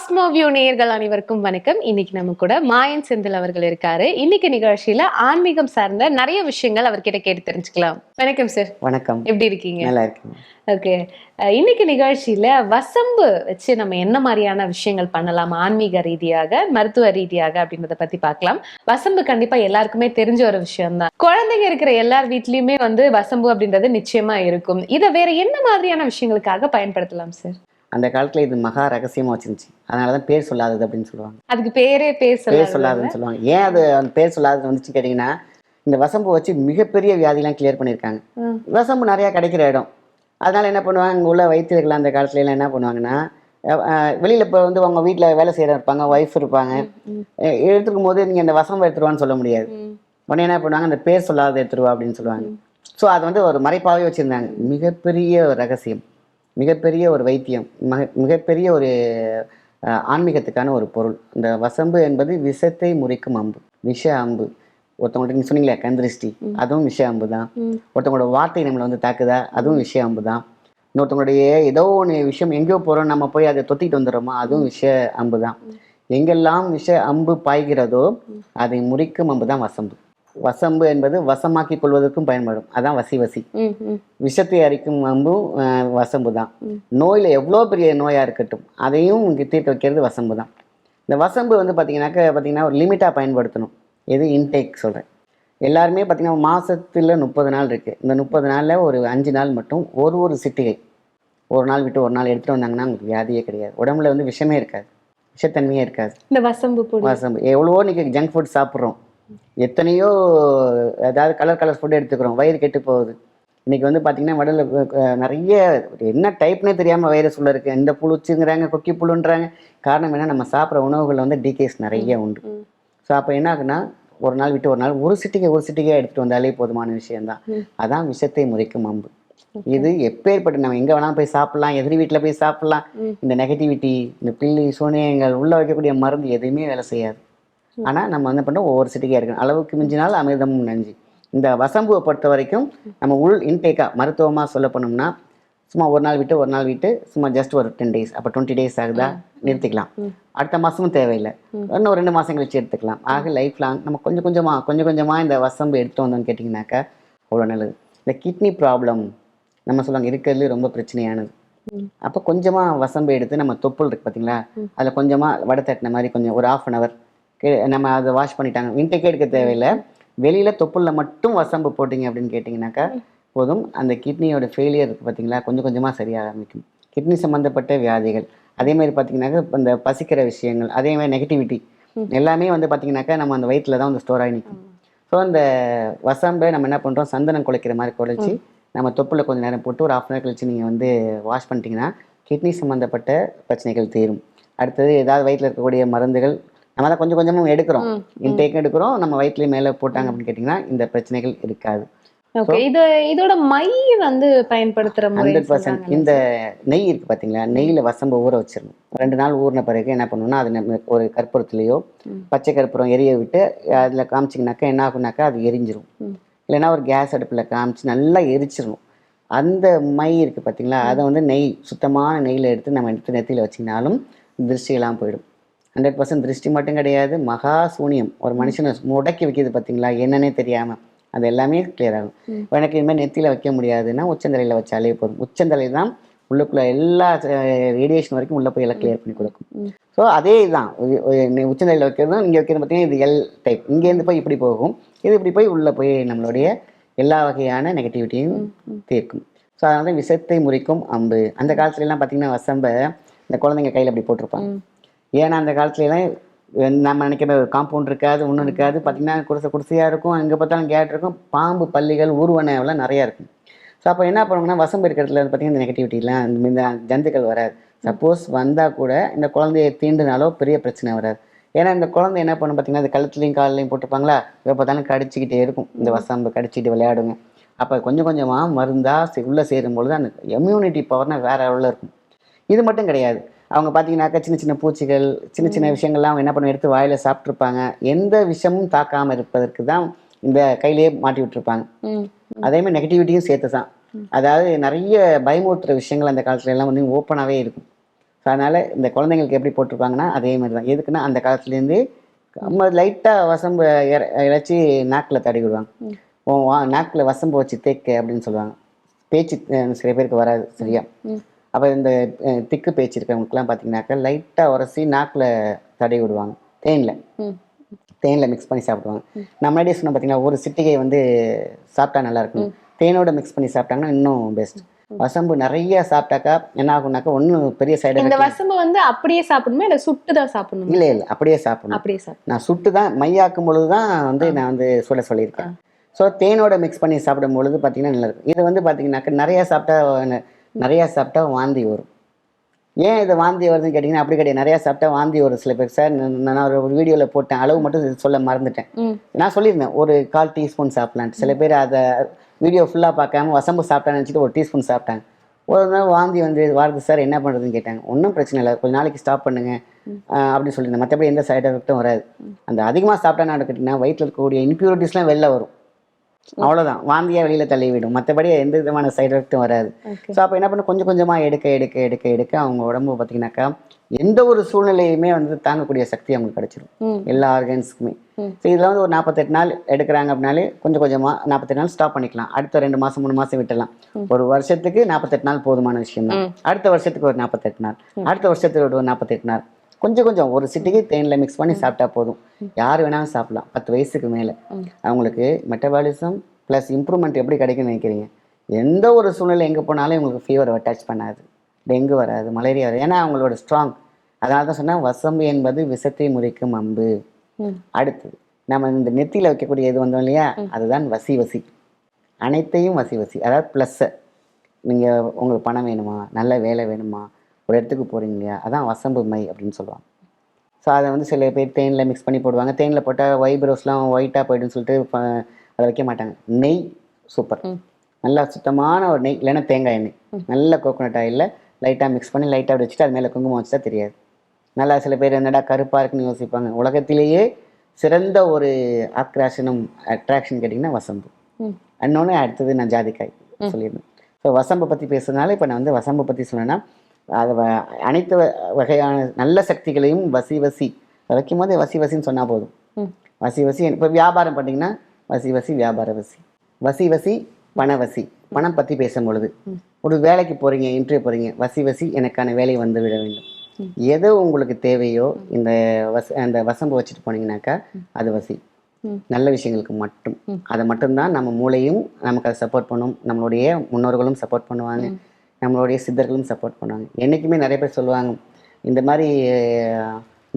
Cosmoview நேயர்கள் அனைவருக்கும் வணக்கம். இன்னைக்கு நம்ம கூட மாயன் செந்தில் அவர்கள் இருக்காரு. இன்னைக்கு நிகழ்ச்சியில ஆன்மீகம் சார்ந்த நிறைய விஷயங்கள் அவர்கிட்ட கேட்டு தெரிஞ்சுக்கலாம். வணக்கம் சார் வணக்கம். எப்படி இருக்கீங்க? நல்லா இருக்கேன் ஓகே இன்னைக்கு நிகழ்ச்சியில வசம்பு வச்சு நம்ம என்ன மாதிரியான விஷயங்கள் பண்ணலாம்? ஆன்மீக ரீதியாக மருத்துவ ரீதியாக அப்படின்றத பத்தி பார்க்கலாம். வசம்பு கண்டிப்பா எல்லாருக்குமே தெரிஞ்ச ஒரு விஷயம் தான் குழந்தைங்க இருக்கிற எல்லார் வீட்லயுமே வந்து வசம்பு அப்படின்றது நிச்சயமா இருக்கும். இதை வேற என்ன மாதிரியான விஷயங்களுக்காக பயன்படுத்தலாம் சார் அந்த காலத்துல இது மகா ரகசியமா வச்சிருந்துச்சு. அதனால தான் பேர் சொல்லாதது அப்படின்னு சொல்லுவாங்க. அதுக்கு பேரே பேர் பேர் சொல்லலாம் சொல்லாததுன்னு சொல்லுவாங்க. ஏன் அது அந்த பேர் சொல்லாதது வந்துச்சு கேட்டிங்கன்னா இந்த வசம்பு வச்சு மிகப்பெரிய வியாதிலாம் கிளியர் பண்ணியிருக்காங்க. வசம்பு நிறையா கிடைக்கிற இடம். அதனால என்ன பண்ணுவாங்க இங்கே உள்ள வைத்தியர்கள் அந்த காலத்துல எல்லாம் என்ன பண்ணுவாங்கன்னா வெளியில இப்போ வந்து அவங்க வீட்டில் வேலை செய்கிற இருப்பாங்க ஒய்ஃப் இருப்பாங்க. எடுத்துக்கும் போது நீங்கள் இந்த வசம்பு எடுத்துருவான்னு சொல்ல முடியாது. உடனே என்ன பண்ணுவாங்க அந்த பேர் சொல்லாத எடுத்துருவா அப்படின்னு சொல்லுவாங்க. ஸோ அது வந்து ஒரு மறைப்பாகவே வச்சுருந்தாங்க. மிகப்பெரிய ஒரு ரகசியம். மிகப்பெரிய ஒரு வைத்தியம் மிக மிகப்பெரிய ஒரு ஆன்மீகத்துக்கான ஒரு பொருள். இந்த வசம்பு என்பது விஷத்தை முறிக்கும் அம்பு விஷ அம்பு. ஒருத்தவங்கள்ட்ட நீங்கள் சொன்னீங்களே கந்திருஷ்டி. அதுவும் விஷ அம்பு தான். ஒருத்தவங்களோட வார்த்தை நம்மளை வந்து தாக்குதா? அதுவும் விஷ அம்பு தான். இன்னொருத்தவங்களுடைய ஏதோ ஒன்று விஷயம் எங்கேயோ போகிறோம் நம்ம போய் அதை தொத்திட்டு வந்துடுறோமா அதுவும் விஷ அம்பு தான். எங்கெல்லாம் விஷ அம்பு பாய்கிறதோ அதை முறிக்கும் அம்பு தான் வசம்பு. வசம்பு என்பது வசமாக்கி கொள்வதற்கும் பயன்படும். அதான் வசி வசி. விஷத்தை அரிக்கும் அஹ், வசம்பு தான். நோயில் எவ்வளோ பெரிய நோயாக இருக்கட்டும் அதையும் தீர்த்து வைக்கிறது வசம்பு தான் இந்த வசம்பு வந்து பார்த்தீங்கன்னாக்க பார்த்தீங்கன்னா ஒரு லிமிட்டாக பயன்படுத்தணும். எது? இன்டேக் சொல்கிறேன் எல்லாருமே பார்த்தீங்கன்னா மாசத்துல முப்பது நாள் இருக்குது இந்த முப்பது நாளில் ஒரு அஞ்சு நாள் மட்டும் ஒரு ஒரு சிட்டிகை. ஒரு நாள் விட்டு ஒரு நாள் எடுத்துகிட்டு வந்தாங்கன்னா உங்களுக்கு வியாதியே கிடையாது. உடம்புல வந்து விஷமே இருக்காது. விஷத்தன்மையே இருக்காது. இந்த வசம்பு வசம்பு. எவ்வளவோ இன்னைக்கு ஜங்க் ஃபுட் சாப்பிட்றோம். எத்தனையோ அதாவது கலர் கலர் ஃபுட் எடுத்துக்கிறோம். வயிறு கெட்டு போகுது. இன்னைக்கு வந்து பார்த்தீங்கன்னா வடல நிறைய என்ன டைப்னே தெரியாமல் வைரஸ் உள்ள இருக்கு. இந்த புழுச்சுங்கிறாங்க கொக்கி புழுன்றாங்க. காரணம் என்ன நம்ம சாப்பிட்ற உணவுகளில் வந்து டிகேஸ் நிறைய உண்டு. ஸோ அப்போ என்ன ஆகுனா ஒரு நாள் விட்டு ஒரு நாள் ஒரு சிட்டிகை ஒரு சிட்டிகை எடுத்துகிட்டு வந்தாலே போதுமான விஷயம்தான். அதான் விஷத்தை முறைக்கும் அம்பு. இது எப்பேற்பட்ட நம்ம எங்கே வேணாலும் போய் சாப்பிடலாம் எதிரி வீட்டில் போய் சாப்பிடலாம். இந்த நெகட்டிவிட்டி இந்த பில்லி சூனியங்கள் உள்ள வைக்கக்கூடிய மருந்து எதுவுமே வேலை செய்யாது. ஆனால் நம்ம என்ன பண்ணுறோம் ஒவ்வொரு சிட்டிக்காக இருக்கணும். அளவுக்கு மிஞ்சினால் அமிர்தமும் நஞ்சு. இந்த வசம்புவை பொறுத்த வரைக்கும் நம்ம உள் இன்டேக்காக மருத்துவமாக சொல்ல போனோம்னா சும்மா ஒரு நாள் விட்டு ஒரு நாள் விட்டு சும்மா ஜஸ்ட் ஒரு டென் டேஸ் அப்போ டுவெண்ட்டி டேஸ் ஆகுதா? நிறுத்திக்கலாம். அடுத்த மாதமும் தேவையில்லை. இன்னும் ரெண்டு மாதம் கழிச்சு எடுத்துக்கலாம். ஆக லைஃப் லாங் நம்ம கொஞ்சம் கொஞ்சமாக கொஞ்சம் கொஞ்சமாக இந்த வசம்பு எடுத்து வந்தோம்னு கேட்டிங்கனாக்கா அவ்வளோ நல்லது. இந்த கிட்னி ப்ராப்ளம் நம்ம சொல்லுவாங்க இருக்கிறதுல ரொம்ப பிரச்சனையானது. அப்போ கொஞ்சமாக வசம்பு எடுத்து நம்ம தொப்புள் இருக்கு பார்த்தீங்களா. அதில் கொஞ்சமாக வடை தட்டின மாதிரி கொஞ்சம் ஒரு ஆஃப் அன் ஹவர் நம்ம அதை வாஷ் பண்ணிட்டாங்க. இன்டேக்கே எடுக்க தேவையில்லை. வெளியில் தொப்புளில் மட்டும் வசம்பு போட்டிங்க அப்படின்னு கேட்டிங்கனாக்கா போதும். அந்த கிட்னியோட ஃபெயிலியர் இருக்குது பார்த்தீங்களா கொஞ்சம் கொஞ்சமாக சரியாக ஆரம்பிக்கும். கிட்னி சம்மந்தப்பட்ட வியாதிகள். அதே மாதிரி பார்த்தீங்கன்னாக்கா இந்த பசிக்கிற விஷயங்கள் அதே மாதிரி நெகட்டிவிட்டி. எல்லாமே வந்து பார்த்தீங்கன்னாக்கா நம்ம அந்த வயிற்றில் தான் வந்து ஸ்டோர் ஆகி நிற்கும். ஸோ அந்த வசம்பை நம்ம என்ன பண்ணுறோம் சந்தனம் குலைக்கிற மாதிரி குலைச்சி நம்ம தொப்புல கொஞ்சம் நேரம் போட்டு ஒரு ஆஃப் அன் கழிச்சு நீங்கள் வந்து வாஷ் பண்ணிட்டீங்கன்னா கிட்னி சம்மந்தப்பட்ட பிரச்சனைகள் தீரும். அடுத்தது ஏதாவது வயிற்றில் இருக்கக்கூடிய மருந்துகள் நம்ம தான் கொஞ்சம் கொஞ்சமாக எடுக்கிறோம். ம், ம். இன்டேக் எடுக்கிறோம். நம்ம வயிற்றுலேயே மேலே போட்டாங்க அப்படின்னு கேட்டிங்கன்னா இந்த பிரச்சனைகள் இருக்காது. இது இதோட மை வந்து பயன்படுத்துற ஹண்ட்ரட் பர்சன்ட் இந்த நெய் இருக்குது பார்த்தீங்களா நெய்யில் வசம்பு ஊற வச்சிடணும். ரெண்டு நாள் ஊறின பிறகு என்ன பண்ணணும்னா அது ஒரு கற்பூரத்துலேயோ. பச்சை கற்பூரம் எரிய விட்டு அதில் காமிச்சிங்கனாக்கா என்ன ஆகுனாக்கா அது எரிஞ்சிரும். இல்லைன்னா ஒரு கேஸ் அடுப்பில் காமிச்சு நல்லா எரிச்சிடணும். அந்த மை இருக்குது பார்த்தீங்களா அதை வந்து நெய் சுத்தமான நெய்யில் எடுத்து நம்ம எடுத்து நெத்தியில் வச்சிங்கனாலும் திருஷ்டியெல்லாம் போயிடும். ஹண்ட்ரட் பர்சன்ட் திருஷ்டி மட்டும் கிடையாது. மகா சூனியம். ஒரு மனுஷனை முடக்கி வைக்கிது பார்த்தீங்களா? என்னன்னே தெரியாமல் அது எல்லாமே கிளியர் ஆகும். இப்போ எனக்கு இனிமேல் நெத்தியில் வைக்க முடியாதுன்னா உச்சந்தலையில் வச்சாலே போதும். உச்சந்தலை தான் உள்ளுக்குள்ள எல்லா ரேடியேஷன் வரைக்கும் உள்ளே போய் எல்லாம் கிளியர் பண்ணி கொடுக்கும். ஸோ அதே தான். உச்சந்தலையில் வைக்கிறதும் இங்கே வைக்கிறது பார்த்தீங்கன்னா இது எல் டைப் இங்கேருந்து போய் இப்படி போகும். இது இப்படி போய் உள்ளே போய் நம்மளுடைய எல்லா வகையான நெகட்டிவிட்டியும். தீர்க்கும். ஸோ அதனால தான் விஷத்தை முறிக்கும் அம்பு. அந்த காலத்துல எல்லாம் பார்த்தீங்கன்னா வசம்ப இந்த குழந்தைங்க கையில் அப்படி போட்டிருப்பாங்க. ஏன்னா அந்த காலத்துல எல்லாம் அஹ் நம்ம நினைக்கிற ஒரு காம்பவுண்ட் இருக்காது ஒன்றும் இருக்காது. பார்த்தீங்கன்னா குடிசை குடிசையாக இருக்கும் எங்கே பார்த்தாலும் கேட் இருக்கும். பாம்பு பல்லிகள் ஊர்வன எல்லாம் நிறையா இருக்கும். ஸோ அப்போ என்ன பண்ணுவாங்கன்னா வசம்பு இருக்கிற இடத்துல வந்து பார்த்தீங்கன்னா இந்த நெகட்டிவிட்டிலாம் இந்த ஜந்துக்கள் வராது. சப்போஸ் வந்தால் கூட இந்த குழந்தைய தீண்டுனாலோ பெரிய பிரச்சனை வராது. ஏன்னா இந்த குழந்தை என்ன பண்ணும் பார்த்தீங்கன்னா இந்த கழுத்துலையும் கால்லையும் போட்டுப்பாங்களா எப்போ பார்த்தாலும் கடிச்சிக்கிட்டே இருக்கும். இந்த வசம்பு கடிச்சிட்டு விளையாடுங்க. அப்போ கொஞ்சம் கொஞ்சமாக மருந்தாக உள்ளே சேரும் பொழுது அந்த இம்யூனிட்டி பவர்னா வேற லெவலில் இருக்கும். இது மட்டும் கிடையாது. அவங்க பார்த்தீங்கன்னாக்கா சின்ன சின்ன பூச்சிகள் சின்ன சின்ன விஷயங்கள்லாம் அவங்க என்ன பண்ண எடுத்து வாயில சாப்பிட்ருப்பாங்க எந்த விஷமும் தாக்காமல் இருப்பதற்கு தான் இந்த கையிலேயே மாட்டி விட்டுருப்பாங்க. ம். அதே மாதிரி நெகட்டிவிட்டியும் சேர்த்து தான் அதாவது நிறைய பயமுறுத்துற விஷயங்கள் அந்த காலத்துல எல்லாம் வந்து ஓப்பனாகவே இருக்கும். ஸோ அதனால் இந்த குழந்தைங்களுக்கு எப்படி போட்டிருப்பாங்கன்னா அதே மாதிரி தான் எதுக்குன்னா அந்த காலத்துலேருந்து நம்ம லைட்டாக வசம்பு இறைச்சி நாக்கில் தடவி விடுவாங்க. வா நாக்கில் வசம்பு வச்சு தேக்க அப்படின்னு சொல்லுவாங்க. பேச்சு சில பேருக்கு வராது சரியா. அப்போ இந்த திக்கு பேச்சு இருக்கிறவங்களுக்குலாம் பார்த்தீங்கன்னாக்கா லைட்டாக உரசி நாக்கில் தடவி விடுவாங்க. தேனில். தேனில் மிக்ஸ் பண்ணி சாப்பிடுவாங்க. நான் முன்னாடியே சொன்ன பார்த்தீங்கன்னா ஒரு சிட்டிகை வந்து சாப்பிட்டா நல்லா இருக்கும். தேனோட மிக்ஸ் பண்ணி சாப்பிட்டாங்கன்னா இன்னும் பெஸ்ட் வசம்பு நிறைய சாப்பிட்டாக்கா என்ன ஆகும்னாக்கா ஒன்றும் பெரிய சைடு இந்த வசம்பு வந்து அப்படியே சாப்பிடணுமா இல்ல சுட்டு தான் சாப்பிடணுமா? இல்லை இல்லை. அப்படியே சாப்பிடணும். அப்படியே சாப்பிடணும். நான் சுட்டு தான் மையாக்கும் பொழுது தான் வந்து நான் வந்து சுட சொல்லியிருக்கேன். ஸோ தேனோட மிக்ஸ் பண்ணி சாப்பிடும் பொழுது பார்த்தீங்கன்னா நல்லா இருக்கும். இது வந்து பார்த்தீங்கன்னாக்கா நிறையா சாப்பிட்டா நிறையா சாப்பிட்டா வாந்தி வரும். ஏன் இது வாந்தி வருதுன்னு கேட்டிங்கன்னா அப்படி கிடையாது. நிறையா சாப்பிட்டா வாந்தி வரும். சில பேர் சார் நான் நான் ஒரு வீடியோவில் போட்டேன். அளவு மட்டும் சொல்ல மறந்துட்டேன். நான் சொல்லியிருந்தேன் ஒரு கால் டீஸ்பூன் சாப்பிடலான்ட்டு. சில பேர் அதை வீடியோ ஃபுல்லாக பார்க்காம வசம்பு சாப்பிட்டான்னு நினச்சிட்டு ஒரு டீஸ்பூன் சாப்பிட்டாங்க. ஒரு நாள் வாந்தி வந்து வாருது சார் என்ன பண்ணுறதுன்னு கேட்டாங்க. ஒன்றும் பிரச்சனை இல்லை. கொஞ்ச நாளைக்கு ஸ்டாப் பண்ணுங்க. அப்படின்னு சொல்லியிருந்தேன். மற்றபடி எந்த சைடு எஃபெக்ட்டும் வராது. அந்த அதிகமாக சாப்பிட்டா என்ன கேட்டிங்கன்னா வயிற்றில் இருக்கக்கூடிய இம்ப்யூரிட்டிஸ்லாம் வெளில வரும். அவ்வளோதான் வாந்தியாக வெளியில் தள்ளி விடும் மற்றபடி எந்த விதமான சைடு எஃபெக்ட்டும் வராது. ஸோ அப்போ என்ன பண்ண கொஞ்சம் கொஞ்சமாக எடுக்க எடுக்க எடுக்க எடுக்க அவங்க உடம்பு பார்த்தீங்கன்னாக்கா எந்த ஒரு சூழ்நிலையுமே வந்து தாங்கக்கூடிய சக்தி அவங்களுக்கு கிடைச்சிரும். எல்லா ஆர்கன்ஸுக்குமே. ஸோ இதில் வந்து ஒரு நாற்பத்தெட்டு நாள் எடுக்கிறாங்க அப்படின்னாலே கொஞ்சம் கொஞ்சமாக நாற்பத்தெட்டு நாள் ஸ்டாப் பண்ணிக்கலாம். அடுத்த ரெண்டு மாதம் மூணு மாதம் விட்டுலாம் ஒரு வருஷத்துக்கு நாற்பத்தெட்டு நாள் போதுமான விஷயம் தான் அடுத்த வருஷத்துக்கு ஒரு நாற்பத்தெட்டு நாள். அடுத்த வருஷத்துக்கு ஒரு நாற்பத்தெட்டு நாள். கொஞ்சம் கொஞ்சம் ஒரு சிட்டிக்கு தேனில் மிக்ஸ் பண்ணி சாப்பிட்டா போதும். யார் வேணாலும் சாப்பிடலாம். பத்து வயசுக்கு மேலே. அவங்களுக்கு மெட்டபாலிசம் ப்ளஸ் இம்ப்ரூவ்மெண்ட் எப்படி கிடைக்கும்னு நினைக்கிறீங்க? எந்த ஒரு சூழ்நிலை எங்கே போனாலும் இவங்களுக்கு ஃபீவர் அட்டாச் பண்ணாது. டெங்கு வராது மலேரியா வராது. ஏன்னா அவங்களோட ஸ்ட்ராங் அதனால தான் சொன்னேன் வசம்பு என்பது விஷத்தை முறிக்கும் அம்பு. அடுத்தது நம்ம இந்த நெத்தியில் வைக்கக்கூடிய இது வந்தோம் இல்லையா? அதுதான் வசி வசி. அனைத்தையும் வசி வசி. அதாவது ப்ளஸ்ஸை நீங்கள் உங்களுக்கு பணம் வேணுமா? நல்ல வேலை வேணுமா? ஒரு இடத்துக்கு போகிறீங்க அதான் வசம்பு மை அப்படின்னு சொல்லுவாங்க. ஸோ அதை வந்து சில பேர் தேனில் மிக்ஸ் பண்ணி போடுவாங்க. தேனில் போட்டால் வைப்ரோஸ்லாம் ஒயிட்டாக போயிடுன்னு சொல்லிட்டு அதை வைக்க மாட்டாங்க. நெய் சூப்பர். நல்லா சுத்தமான ஒரு நெய் இல்லைன்னா தேங்காய் எண்ணெய். நல்ல கோகோனட் ஆயிலில் லைட்டாக மிக்ஸ் பண்ணி லைட்டாக வச்சுட்டு அது மேலே குங்குமம் வச்சுட்டா தெரியாது. நல்லா சில பேர் என்னடா கருப்பாக இருக்குன்னு யோசிப்பாங்க. உலகத்திலேயே சிறந்த ஒரு ஆக்ராஷனும் அட்ராக்ஷன் கேட்டிங்கன்னா வசம்பு. இன்னொன்று அடுத்தது நான் ஜாதிக்காய் சொல்லியிருந்தேன். ஸோ வசம்பை பற்றி பேசுறதுனால இப்போ நான் வந்து வசம்பை பற்றி சொன்னேன்னா அது அனைத்து வகையான நல்ல சக்திகளையும் வசி வசி வைக்கும் போது வசி வசின்னு சொன்னால் போதும். வசி வசி இப்போ வியாபாரம் பண்ணிங்கன்னா வசி வசி வியாபார வசி. வசி வசி பண வசி. பணம் பற்றி பேசும் பொழுது ஒரு வேலைக்கு போகிறீங்க இன்டர்வியூ போகிறீங்க வசி வசி எனக்கான வேலை வந்து விட வேண்டும். எது உங்களுக்கு தேவையோ இந்த வச அந்த வசம்பு வச்சுட்டு போனீங்கன்னாக்கா அது வசி. நல்ல விஷயங்களுக்கு மட்டும். அதை மட்டும்தான் நம்ம மூளையும் நமக்கு அதை சப்போர்ட் பண்ணும். நம்மளுடைய முன்னோர்களும் சப்போர்ட் பண்ணுவாங்க. நம்மளுடைய சித்தர்களும் சப்போர்ட் பண்ணுவாங்க. என்றைக்குமே நிறைய பேர் சொல்லுவாங்க இந்த மாதிரி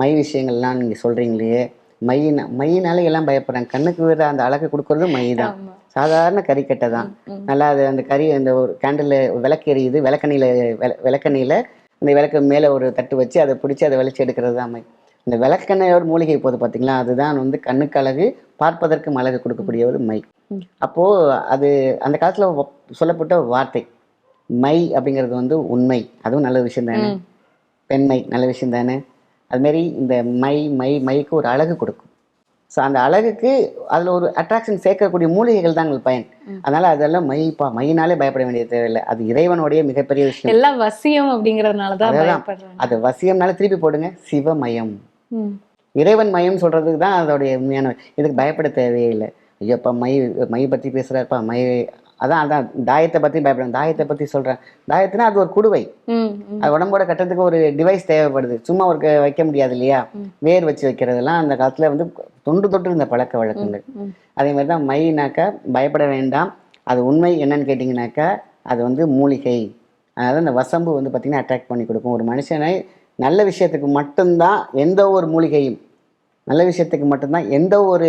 மை விஷயங்கள்லாம் நீங்கள் சொல்கிறீங்களே மையின மையினால எல்லாம் பயப்படுறாங்க. கண்ணுக்கு விட அந்த அழகு கொடுக்கறது மை தான். சாதாரண கறிக்கட்டை தான். நல்லா அது அந்த கறி அந்த ஒரு கேண்டில் விளக்கு எரியுது. விளக்கண்ணியில் விள விளக்கண்ணியில் அந்த விளக்கு மேலே ஒரு தட்டு வச்சு அதை பிடிச்சி அதை வெளிச்சு எடுக்கிறது தான் மை. இந்த விளக்கெண்ணையோட மூலிகை போது பார்த்தீங்களா அதுதான் வந்து கண்ணுக்கு அழகு பார்ப்பதற்கும் அழகு கொடுக்கக்கூடிய ஒரு மை. அப்போது அது அந்த காலத்தில் சொல்லப்பட்ட வார்த்தை. மை அப்படிங்கிறது வந்து உண்மை. அதுவும் நல்ல விஷயம் தானே. பெண்மை நல்ல விஷயம் தானே? அதுமாரி இந்த மை மை மைக்கு ஒரு அழகு கொடுக்கும். ஸோ அந்த அழகுக்கு அதில் ஒரு அட்ராக்ஷன் சேர்க்கக்கூடிய மூலிகைகள் தான் எங்களுக்கு பயன். அதனால அதெல்லாம் மைப்பா மையினாலே பயப்பட வேண்டிய தேவையில்லை. அது இறைவனுடைய மிகப்பெரிய விஷயம். எல்லாம் வசியம் அப்படிங்கறதுனாலதான் அதேதான். பயப்படுறாங்க. அது வசியம்னால திருப்பி போடுங்க. சிவமயம். இறைவன் மயம் சொல்றதுக்கு தான் அதோடைய உண்மையான இதுக்கு பயப்பட தேவையே இல்லை. ஐயோப்பா மை மை பற்றி பேசுகிறாருப்பா மை அதான் அதான். தாயத்தை பற்றி பயப்படுறேன் தாயத்தை பற்றி சொல்கிறேன் தாயத்துனா அது ஒரு குடுவை. அது உடம்போட கட்டத்துக்கு ஒரு டிவைஸ் தேவைப்படுது. சும்மா ஒரு வைக்க முடியாது இல்லையா? வேர் வச்சு வைக்கிறதெல்லாம் அந்த காலத்தில் வந்து தொன்று தொட்டு இருந்த பழக்க வழக்கங்கள். அதே மாதிரி தான் மைனாக்கா பயப்பட வேண்டாம். அது உண்மை என்னன்னு கேட்டிங்கனாக்கா அது வந்து மூலிகை. அதனால் அந்த வசம்பு வந்து பார்த்திங்கன்னா அட்ராக்ட் பண்ணி கொடுக்கும். ஒரு மனுஷனை நல்ல விஷயத்துக்கு மட்டும்தான் எந்த ஒரு மூலிகையும் நல்ல விஷயத்துக்கு மட்டும்தான் எந்த ஒரு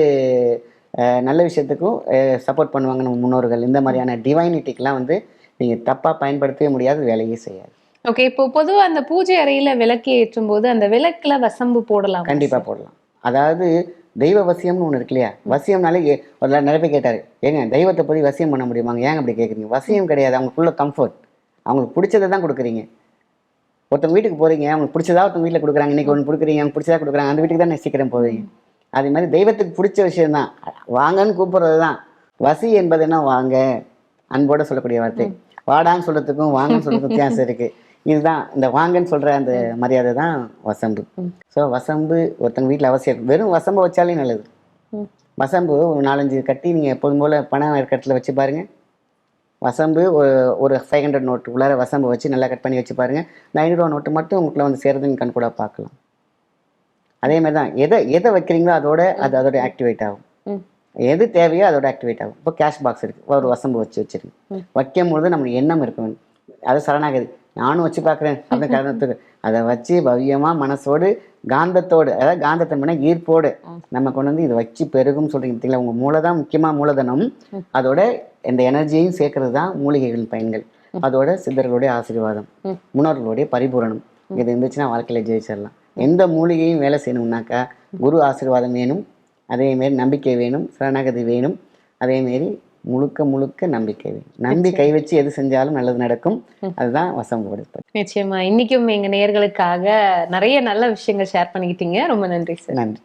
நல்ல விஷயத்துக்கும் சப்போர்ட் பண்ணுவாங்க நம்ம முன்னோர்கள். இந்த மாதிரியான டிவைனிட்டிக்கெலாம் வந்து நீங்கள் தப்பாக பயன்படுத்தவே முடியாது வேலையே செய்யாது. ஓகே இப்போ பொதுவா அந்த பூஜை அறையில விளக்கு ஏற்றும் போது அந்த விளக்குல வசம்பு போடலாம். கண்டிப்பாக போடலாம். அதாவது தெய்வ வசியம்னு ஒன்று இருக்கு இல்லையா வசியம்னாலே ஒரு நிறைய பேர் கேட்டார் ஏங்க தெய்வத்தை போய் வசியம் பண்ண முடியுமாங்க? ஏங்க அப்படி கேட்குறீங்க வசியம் கிடையாது அவங்களுக்குள்ள கம்ஃபர்ட் அவங்களுக்கு பிடிச்சதை தான் கொடுக்குறீங்க. ஒருத்தவங்க வீட்டுக்கு போகிறீங்க அவங்களுக்கு பிடிச்சதா ஒருத்தவங்க வீட்டில் கொடுக்குறாங்க இன்னைக்கு ஒன்று கொடுக்குறீங்க அவங்க பிடிச்சதா கொடுக்குறாங்க அந்த வீட்டுக்கு தான் சீக்கிரம் போவீங்க. அதே மாதிரி தெய்வத்துக்கு பிடிச்ச விஷயம் தான் வாங்கன்னு கூப்பிடுறது தான் வசி என்பது என்ன வாங்க. அன்போட சொல்லக்கூடிய வார்த்தை. வாடான்னு சொல்றதுக்கும் வாங்கன்னு சொல்றதுக்கும் வித்தியாசம் இருக்கு. இதுதான் இந்த வாங்கன்னு சொல்ற அந்த மரியாதை தான் வசம்பு. ஸோ வசம்பு ஒருத்தங்க வீட்டில் அவசியம். வெறும் வசம்பை வச்சாலே நல்லது. வசம்பு ஒரு நாலஞ்சு கட்டி நீங்கள் எப்போதும் போல் பணம் இடத்துல வச்சு பாருங்க. வசம்பு ஒரு ஒரு ஃபைவ் ஹண்ட்ரட் நோட்டு உள்ளார வசம்பு வச்சு நல்லா கட் பண்ணி வச்சு பாருங்க. இந்த ஐநூறுரூவா நோட்டு மட்டும் உங்களுக்குள்ள வந்து சேருதுன்னு கண் கூட பார்க்கலாம். அதே மாதிரி தான் எதை எதை வைக்கிறீங்களோ அதோட அது அதோட ஆக்டிவேட் ஆகும். எது தேவையோ அதோட ஆக்டிவேட் ஆகும். இப்போ கேஷ் பாக்ஸ் இருக்கு. ஒரு வசம்பு வச்சு வச்சிருங்க ம். வைக்கும் பொழுது நம்மளுக்கு எண்ணம் இருக்க வேண்டும் அது சரணாகதி. நானும் வச்சு பார்க்குறேன். அப்படின்னு காரணத்துக்கு. அதை வச்சு பவ்யமாக மனசோடு காந்தத்தோடு அதாவது காந்தத்தன்மைனா ஈர்ப்போடு. நம்ம கொண்டு வந்து இதை வச்சு பெருகும் சொல்றீங்க பார்த்தீங்களா? உங்கள் மூளை தான் முக்கியமாக மூலதனம். அதோட இந்த எனர்ஜியையும் சேர்க்கறது தான் மூலிகைகளின் பயன்கள். அதோட சித்தர்களுடைய ஆசீர்வாதம். முன்னோர்களுடைய பரிபூரணம். இது இருந்துச்சுன்னா வாழ்க்கையில ஜெயிச்சிடலாம். எந்த மூலிகையும் வேலை செய்யணும்னாக்கா குரு ஆசீர்வாதம் வேணும். அதேமாரி நம்பிக்கை வேணும் சரணாகதி வேணும். அதேமாரி முழுக்க முழுக்க நம்பிக்கை வேணும். நம்பி கை வச்சு எது செஞ்சாலும் நல்லது நடக்கும். அதுதான் வசம் நிச்சயமா. இன்னைக்கும் எங்க நேயர்களுக்காக நிறைய நல்ல விஷயங்கள் ஷேர் பண்ணிக்கிட்டீங்க. ரொம்ப நன்றி சார் நன்றி.